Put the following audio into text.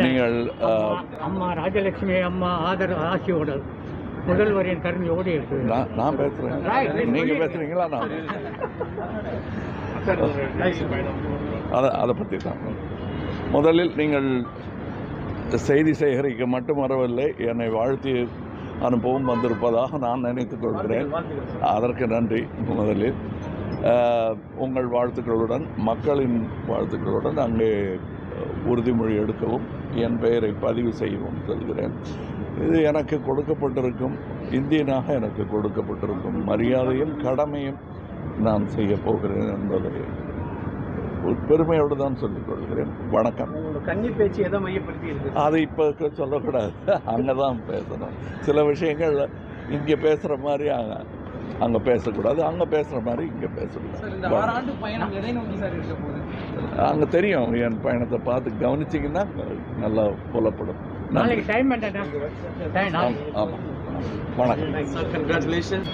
நீங்கள் அம்மா ராஜலட்சுமி அம்மா ஆதர ஆசியோடு முதல்வரின் கருணையோடு இருக்குது நான் நான் பேசுகிறேன் நீங்கள் பேசுகிறீங்களா நான்? அதை அதை பற்றி தான். முதலில் நீங்கள் செய்தி சேகரிக்க மட்டும் வரவில்லை என்னை வாழ்த்தி அனுப்பவும் வந்திருப்பதாக நான் நினைத்துக் கொள்கிறேன். அதற்கு நன்றி முதலில். உங்கள் வாழ்த்துக்களுடன் மக்களின் வாழ்த்துக்களுடன் அங்கே உறுதிமொழி எடுக்கவும் என் பெயரை பதிவு செய்யவும் சொல்கிறேன். இது எனக்கு கொடுக்கப்பட்டிருக்கும் இந்தியனாக எனக்கு கொடுக்கப்பட்டிருக்கும் மரியாதையும் கடமையும் நான் செய்ய போகிறேன் என்பதை பெருமையோடு தான் சொல்லிக் கொள்கிறேன். வணக்கம். கன்னி பேச்சு எதை மையப்படுத்தி இருக்கு. அது இப்போ சொல்லக்கூடாது. அங்கே தான் பேசணும். சில விஷயங்கள் இங்கே பேசுகிற மாதிரி அங்கே பேசக்கூடாது. அங்கே பேசுகிற மாதிரி இங்கே சார் இந்த பேசக்கூடாது ஆறாண்டு பயணம் எதை நோக்கி சார் இருக்க போகுது? அங்கே தெரியும். என் பயணத்தை பார்த்து கவனிச்சிங்கன்னா நல்லா புலப்படும். ஆமாம் ஆமாம். வணக்கம். Sir congratulation